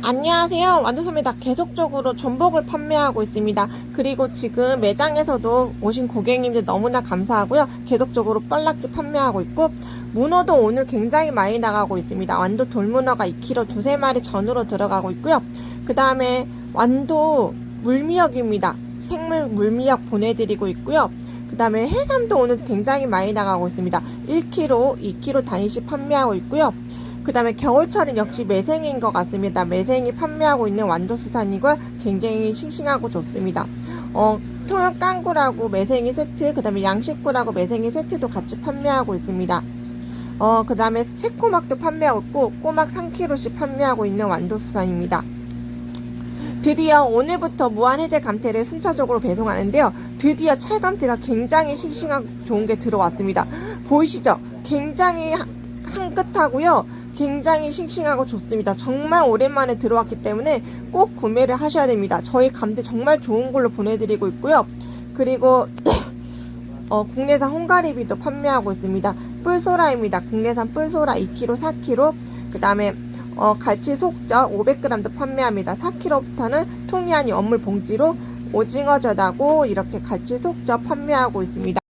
안녕하세요. 완두소입니다. 계속적으로 전복을 판매하고 있습니다. 그리고 지금 매장에서도 오신 고객님들 너무나 감사하고요. 계속적으로 뻘락지 판매하고 있고 문어도 오늘 굉장히 많이 나가고 있습니다. 완도 돌문어가 2kg 두세 마리 전으로 들어가고 있고요. 그 다음에 완도 물미역입니다. 생물 물미역 보내드리고 있고요. 그 다음에 해삼도 오늘 굉장히 많이 나가고 있습니다. 1kg, 2kg 단위씩 판매하고 있고요. 그 다음에 겨울철은 역시 매생인 것 같습니다. 매생이 판매하고 있는 완도수산이고 굉장히 싱싱하고 좋습니다. 어, 통영 깡굴하고 매생이 세트, 그 다음에 양식굴하고 매생이 세트도 같이 판매하고 있습니다. 어, 그 다음에 새꼬막도 판매하고 있고, 꼬막 3kg씩 판매하고 있는 완도수산입니다. 드디어 오늘부터 무한해제 감태를 순차적으로 배송하는데요. 드디어 찰감태가 굉장히 싱싱하고 좋은 게 들어왔습니다. 보이시죠? 굉장히 향긋하고요. 굉장히 싱싱하고 좋습니다. 정말 오랜만에 들어왔기 때문에 꼭 구매를 하셔야 됩니다. 저희 감태 정말 좋은 걸로 보내드리고 있고요. 그리고 어, 국내산 홍가리비도 판매하고 있습니다. 뿔소라입니다. 국내산 뿔소라 2kg, 4kg. 그 다음에 어, 갈치 속젓 500g도 판매합니다. 4kg부터는 통이안이 원물 봉지로 오징어 젓하고 이렇게 갈치 속젓 판매하고 있습니다.